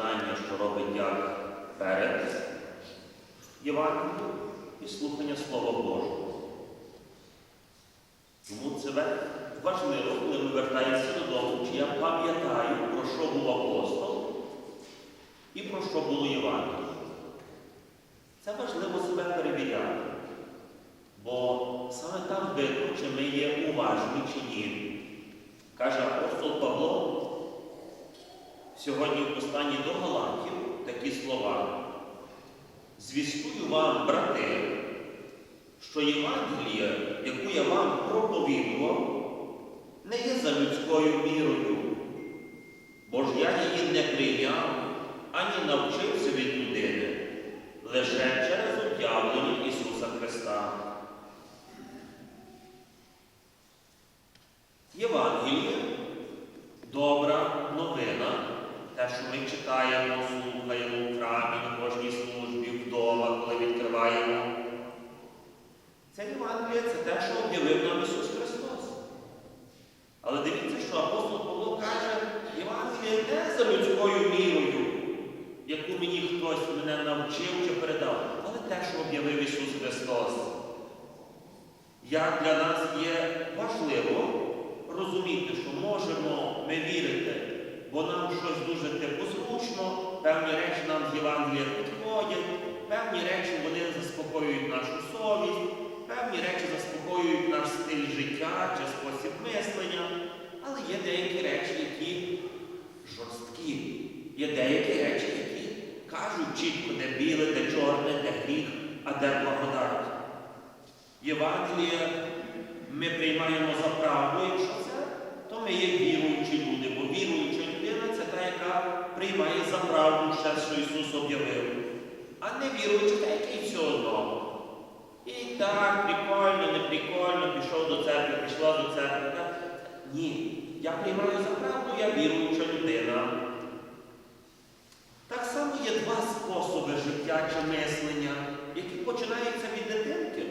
читання, що робить як перед Євангелієм, і слухання Слова Божого. Це важливо, коли ми вертаємося додому, чи я пам'ятаю, про що був апостол і про що було Євангеліє. Це важливо себе перевіряти. Бо саме там видно, чи ми є уважні чи ні. Каже апостол Павло сьогодні в посланні до Галатів такі слова. Звістую вам, брати, що Євангелія, яку я вам проповідував, не є за людською мірою, бо ж я її не прийняв ані навчився від людини, лише через об'явлення Ісуса Христа. Євангеліє добра новина, те, що ми читаємо, слухаємо в храмі, на кожній службі, вдома, коли відкриваємо. Це Євангеліє це те, що об'явив нам Ісус Христос. Але дивіться, що апостол Павло каже, Євангеліє не за людською мірою, яку мені хтось мене навчив чи передав, але те, що об'явив Ісус Христос. Як для нас є важливо розуміти, що можемо ми вірити, бо нам щось дуже типу певні речі нам з Євангелія підходять, певні речі вони заспокоюють нашу совість, певні речі заспокоюють наш стиль життя чи спосіб мислення, але є деякі речі, які жорсткі, є деякі речі, які кажуть чітко, де біле, де чорне, де гріх, а де благодать. Євангеліє ми приймаємо за правду, якщо це, то ми є віруючі люди, бо віруюча людина це та, яка приймає за правду все, що Ісус об'явив. А не віруючи, та який все одно. І так, прикольно, не прикольно, пішов до церкви, пішла до церкви. Ні. Я приймаю за правду, я віруюча людина. Так само є два життя мислення, які починаються від дитинки,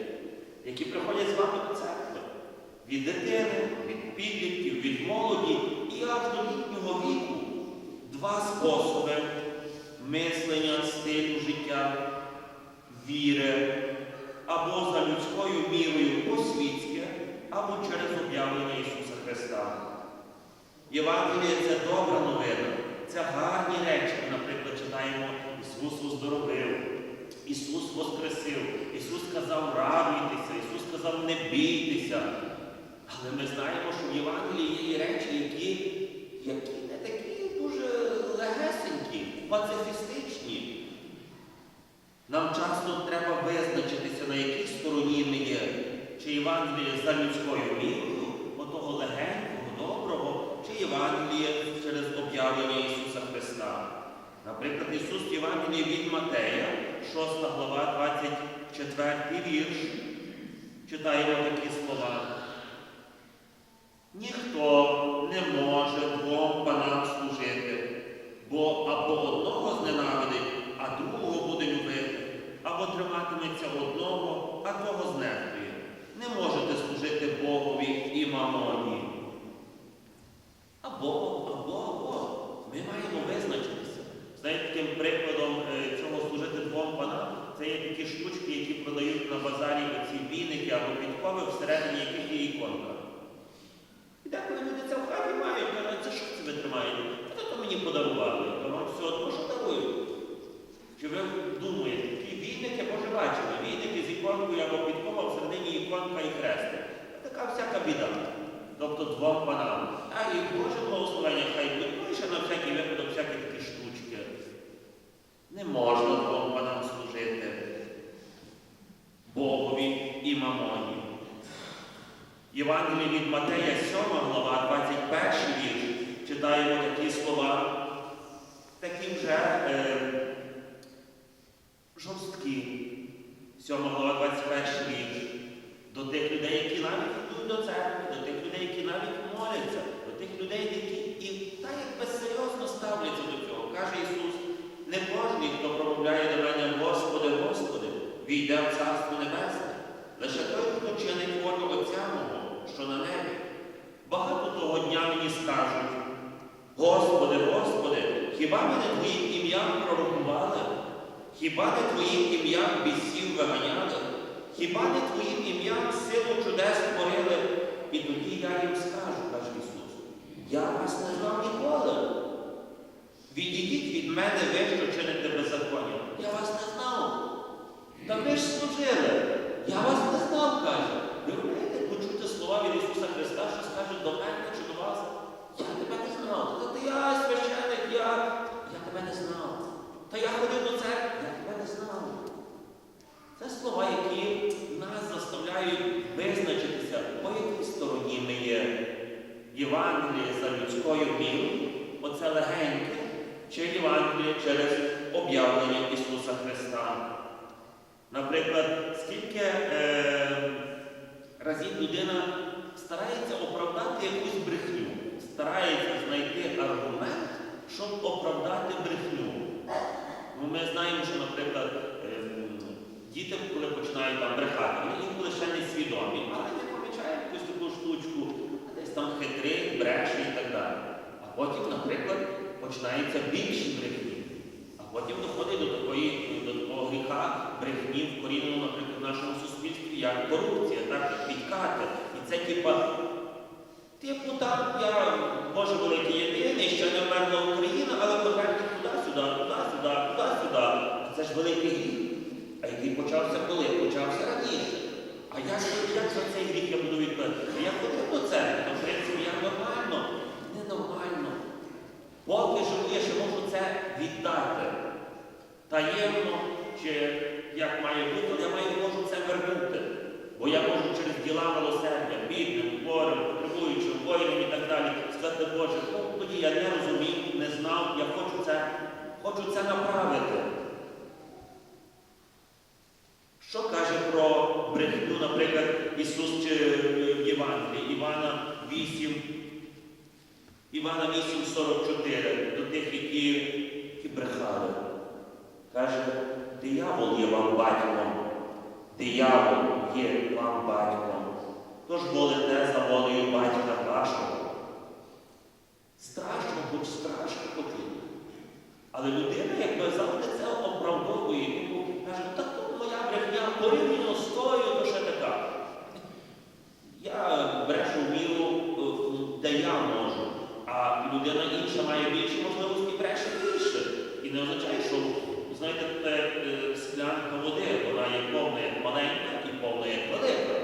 які приходять з вами до церкви. Від дитини, від підлітків, від молоді і аж до літнього віку. Два способи мислення, стилю життя, віри, або за людською мірою по-світське, або через об'явлення Ісуса Христа. Євангеліє це добра новина, це гарні речі. Ми, наприклад, читаємо Ісус оздоровив, Ісус воскресив, Ісус сказав радуйтеся, Ісус сказав не бійтеся. Але ми знаємо, що в Євангелії є речі, які, які не такі дуже легесенькі, пацифістичні. Нам часто треба визначитися, на якій стороні ми є, чи Євангеліє за людською мірою, отого легенького, доброго, чи Євангеліє через об'явлення Ісуса Христа. Наприклад, Ісус в Євангелії від Матея, 6 глава, 24 вірш, читаємо такі слова. Ніхто не може двом панам служити, бо або одного зненавидить, а другого буде любити, або триматиметься одного, а того знехтує. Не можете служити Богові і мамоні. Або, або, або. Ми маємо визначитися. Знаєте, таким прикладом е, цього служити двом панам, це є такі штучки, які продають на базарі оці віники або підкови, всередині яких є іконка. І деколи люди це в хаті мають, кажуть, це що це ви тримаєте? Та то мені подарували. То вам все одно, що дарують. Чи ви думаєте, такі війники, боже бачили, війники з іконкою або підкова, всередині іконка і хрестик. Біда. Тобто двом панам. А і Боже благословення хай буде, ну і ще на всякий випадок всякі такі штучки. Не можна двом панам служити Богові і мамоні. Євангелії від Матея, 7 глава, 21 вірш, читаємо такі слова, такі вже е, жорсткі. 7 глава, 21 вірш. до тих людей, які навіть йдуть до церкви, до тих людей, які навіть моляться, до тих людей, які і так якби серйозно ставляться до цього. Каже Ісус, не кожен, хто промовляє до мене, Господи, Господи, війде в Царство Небесне. Лише той, хто чинить волю Отця мого, що на небі. Багато того дня мені скажуть, Господи, Господи, хіба ми не Твоїм ім'ям пророкували? Хіба не Твоїм ім'ям бісів виганяли? Хіба не Твоїм ім'ям силу чудес творили? І тоді я їм скажу, каже Ісус, я вас не знав ніколи. Відійдіть від мене ви, що чините беззаконня. Я вас не знав. Та ви ж служили. Я вас не знав, каже. Ви вмієте почути слова від Ісуса Христа, що скаже до мене чи до вас? Я тебе не знав. Та я священик, я, я тебе не знав. Та я ходив до церкви, я тебе не знав. Це слова, які заставляють визначитися, по якій стороні ми є. Євангеліє за людською вірою, оце легеньке, чи Євангеліє через об'явлення Ісуса Христа. Наприклад, скільки е, разів людина старається оправдати якусь брехню, старається знайти аргумент, щоб оправдати брехню. Ну, ми знаємо, що, наприклад, діти, коли починають там брехати, вони інколи ще не свідомі, але не помічають якусь таку штучку, десь там хитрий, бреше і так далі. А потім, наприклад, починаються більші брехні. А потім доходить до такої до такого гріха брехні вкорінено, наприклад, в нашому суспільстві, як корупція, так, підкати. І це типа, типу, так, я, Боже великий єдиний, ще не вмерла Україна, але повернуть туди-сюди, туди-сюди, туди-сюди. Це ж великий гріх. А який почався коли? Почався раніше. А як, же- як за цей гріх я буду відповідати? Я ходив до церкви, то в принципі я нормально, ненормально. Поки живу, я ще можу це віддати. Таємно, чи як має бути, але я маю можу це вернути. Бо я можу через діла милосердя, бідним, хворим, потребуючим, воїнам і так далі, сказати, Боже, ну тоді я не розумів, не знав, я хочу це, хочу це направити. Що каже про брехню, наприклад, Ісус чи е, в Євангелії, Івана 8, Івана 8,44, до тих, які, які брехали. Каже, диявол є вам батьком, диявол є вам батьком. Тож молите за волею батька вашого. Страшно, хоч страшно хотіти. Але людина, якби завжди це оправдовує, каже, так то моя брехня порівняно з тою, то ще така. Я брешу в міру, е, де я можу, а людина інша має більше можливості бреше більше. І не означає, що, знаєте, е, склянка води, вона є повна як маленька і повна як велика.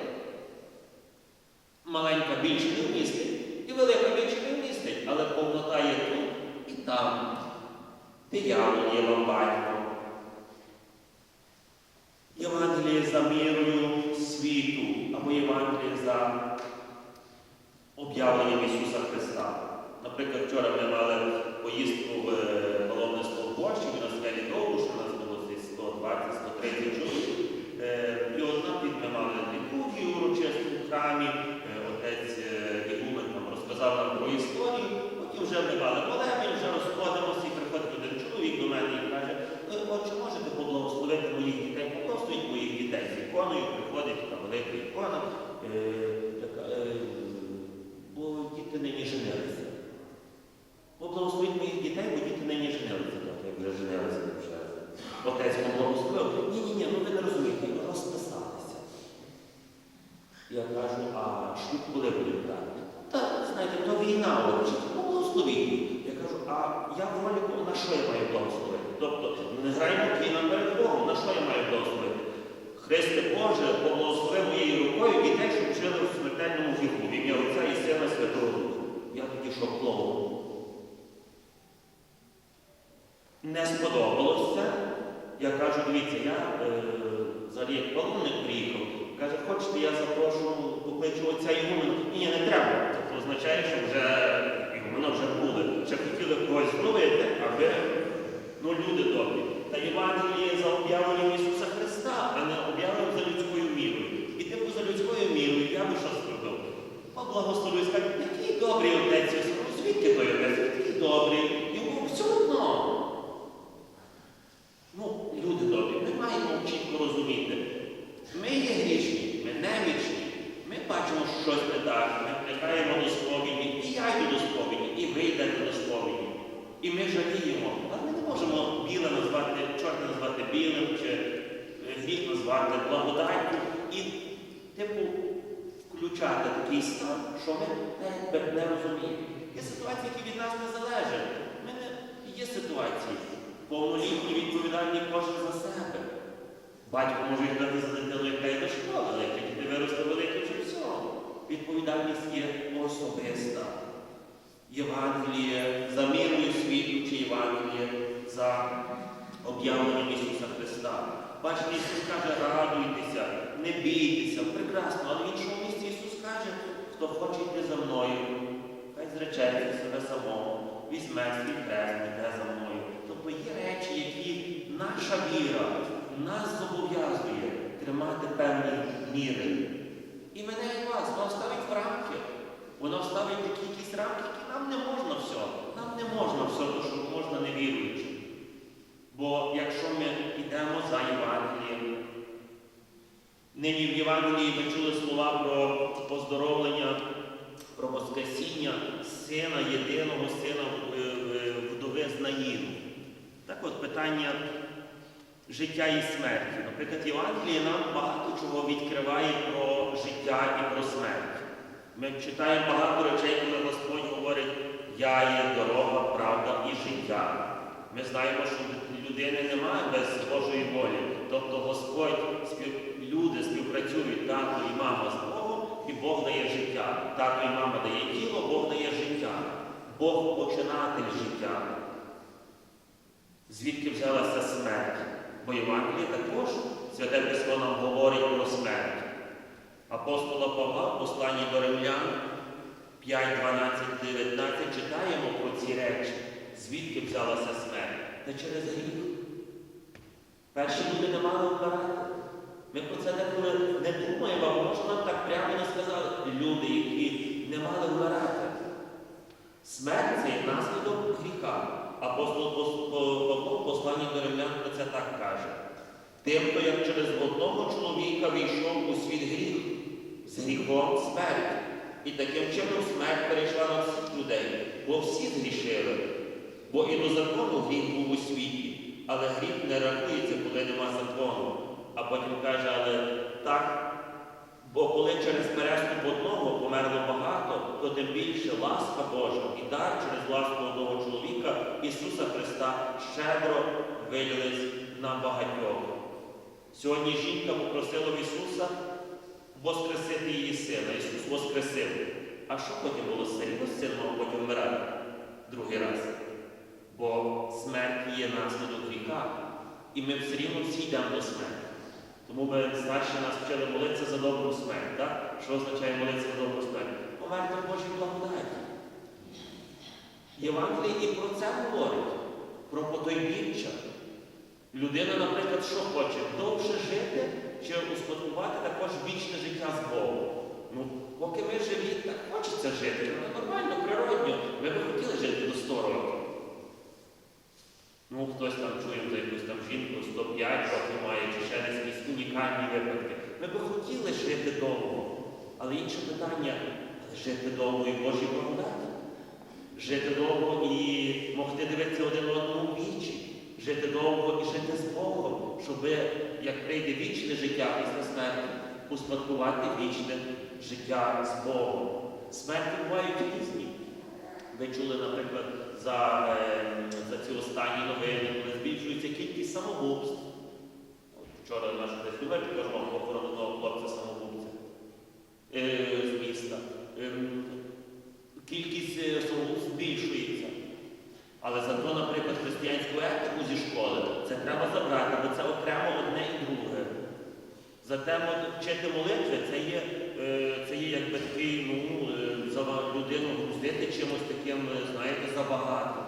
Маленька більше не вмістить, і велика більше не вмістить, але повнота є тут і там. Диявол є вам батьком. Євангеліє за мірою світу, або Євангеліє за об'явленням Ісуса Христа. Наприклад, вчора ми мали поїздку в е, паломництво в Борщі, ми на скелі довго, що у нас було десь 120-130 чоловік. Е, І одна ми мали літургію урочисту в храмі, Е, отець Ігумен нам розказав нам про історію, потім вже ми мали молебень, вже розходимося і приходить один чоловік до мене і каже, «Ви, отче, можете поблагословити моїх дітей, поблагословіть моїх дітей з іконою, приходить велика ікона, е, така, е, бо діти нині женилися. Поблагословіть моїх дітей, бо діти нині женилися, так, як вже женилися вже. Отець поблагословив. Ні, ні, ні, ну ви не розумієте, розписалися. Я кажу, а шлюб коли буде брати? Та, знаєте, то війна, от, чи поблагословіть. Я кажу, а я в ролі на що я маю благословити? Тобто, не граємо кіна перед Богом, на що я маю благословити? Христе Боже, поблагослови моєю рукою дітей, щоб жили в смертельному віку, в ім'я Отця і Сина Святого Духа. Я тоді що клоун. Не сподобалося. Я кажу, дивіться, я е, взагалі як паломник приїхав. Каже, хочете, я запрошу, покличу оця Ігумена. Ні, не треба. Це означає, що вже Ігумена вже були. Ще хотіли когось зробити, аби ну, люди добрі. Та Євангеліє за об'явленням Ісуса Христа, а не об'явленням за людською мірою. І типу за людською мірою я би що зробив? Поблагословив, скажу, який добрий отець, Ісус, звідки той отець, який добрий. Батько може йти за дитиною, яка йде до школи, але як діти виросте велике вже все. Відповідальність є особиста. Євангеліє за мирою світу чи Євангеліє за об'явленням Ісуса Христа. Бачите, Ісус каже, радуйтеся, не бійтеся, прекрасно, але в іншому місці Ісус каже, хто хоче йти за мною, хай зречеться себе самого, візьме свій хрест, йде за мною. Тобто є речі, які наша віра нас зобов'язує тримати певні міри. І мене і вас, воно ставить в рамки. Воно ставить такі якісь рамки, які нам не можна все. Нам не можна все, то, що можна не віруючи. Бо якщо ми йдемо за Євангелієм, нині в Євангелії ми чули слова про поздоровлення, про Воскресіння сина, єдиного сина е, е, вдови з Наїну. Так от питання життя і смерті. Наприклад, Євангеліє нам багато чого відкриває про життя і про смерть. Ми читаємо багато речей, коли Господь говорить, я є дорога, правда і життя. Ми знаємо, що людини немає без Божої волі. Тобто Господь, люди співпрацюють, тато і мама з Богом, і Бог дає життя. Тато і мама дає тіло, Бог дає життя. Бог починатель життя. Звідки взялася смерть? Бо Євангеліє також святе письмо нам говорить про смерть. Апостола Павла в посланні до Римлян 5, 12, 19 читаємо про ці речі, звідки взялася смерть. Та через гріх. Перші люди не мали вмирати. Ми про це деколи не думаємо, бо може нам так прямо не сказали. Люди, які не мали вмирати. Смерть це наслідок гріха. Апостол Павло в посланні до Римлян так каже. Тим, хто як через одного чоловіка війшов у світ гріх, з гріхом смерть. І таким чином смерть перейшла на всіх людей, бо всі згрішили. Бо і до закону гріх був у світі, але гріх не рахується, коли нема закону. А потім каже, але так, бо коли через переступ одного померло багато, то тим більше ласка Божа і дар через ласку одного чоловіка Ісуса Христа щедро вилились на багатьох. Сьогодні жінка попросила Ісуса воскресити її сина. Ісус воскресив. А що потім було з сином? Син мав потім вмирати другий раз. Бо смерть є наслідок гріха. І ми все рівно всі йдемо до смерті. Тому ми старші нас вчили молитися за добру смерть. Так? Що означає молитися за добру смерть? Померти в Божій благодаті. Євангеліє і про це говорить, про потойбіччя. Людина, наприклад, що хоче? Довше жити чи успадкувати також вічне життя з Богом. Ну, поки ми живі, так хочеться жити. Ну, нормально, природньо. Ми би хотіли жити до 100 років. Ну, хтось там чує за якусь там жінку 105 років має, чи ще десь якісь унікальні випадки. Ми би хотіли жити довго. Але інше питання жити довго і в Божій благодаті. Жити довго і могти дивитися один одному вічі. Жити довго і жити з Богом, щоб, як прийде вічне життя після смерті, успадкувати вічне життя з Богом. Смерті бувають різні. Ви чули, наприклад, за, е, за ці останні новини, коли збільшується кількість самогубств. Вчора наш прес також вам похороненого хлопця самогубця е, з міста. Ем, Кількість е, самогубств збільшується. Але зато, наприклад, християнську етику зі школи це треба забрати, бо це окремо одне і друге. Зате вчити молитви це є, е, це є якби такий, ну, е, за людину грузити чимось таким, е, знаєте, забагато.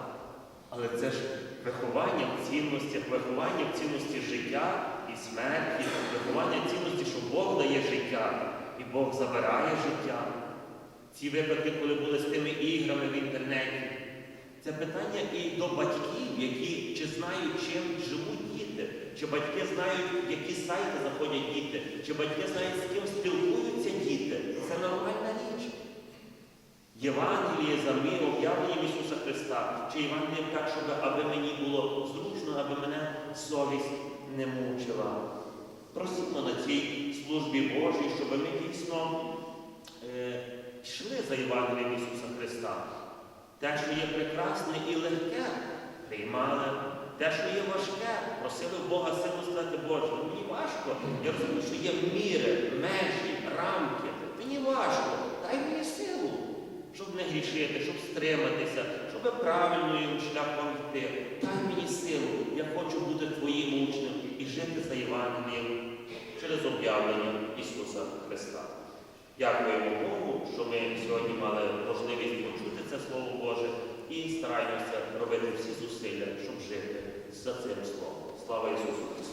Але це ж виховання в цінностях, виховання в цінності життя і смерті, виховання в цінності, що Бог дає життя і Бог забирає життя. Ці випадки, коли були з тими іграми в інтернеті, це питання і до батьків, які чи знають, чим живуть діти, чи батьки знають, які сайти заходять діти, чи батьки знають, з ким спілкуються діти. Це нормальна річ. Євангеліє за мир, об'явленням Ісуса Христа, чи Євангелієм так, щоб аби мені було зручно, аби мене совість не мучила. Просимо на цій службі Божій, щоб ми дійсно е, йшли за Євангелієм Ісуса Христа. Те, що є прекрасне і легке, приймали. Те, що є важке, просили Бога силу сказати, Боже, ну мені важко. Я розумію, що є міри, межі, рамки. Мені важко. Дай мені силу, щоб не грішити, щоб стриматися, щоб правильним шляхом йти. Дай мені силу. Я хочу бути твоїм учнем і жити за Євангелієм через об'явлення Ісуса Христа. Дякуємо Богу, що ми сьогодні мали можливість почути це Слово Боже і стараємося робити всі зусилля, щоб жити за цим Словом. Слава Ісусу!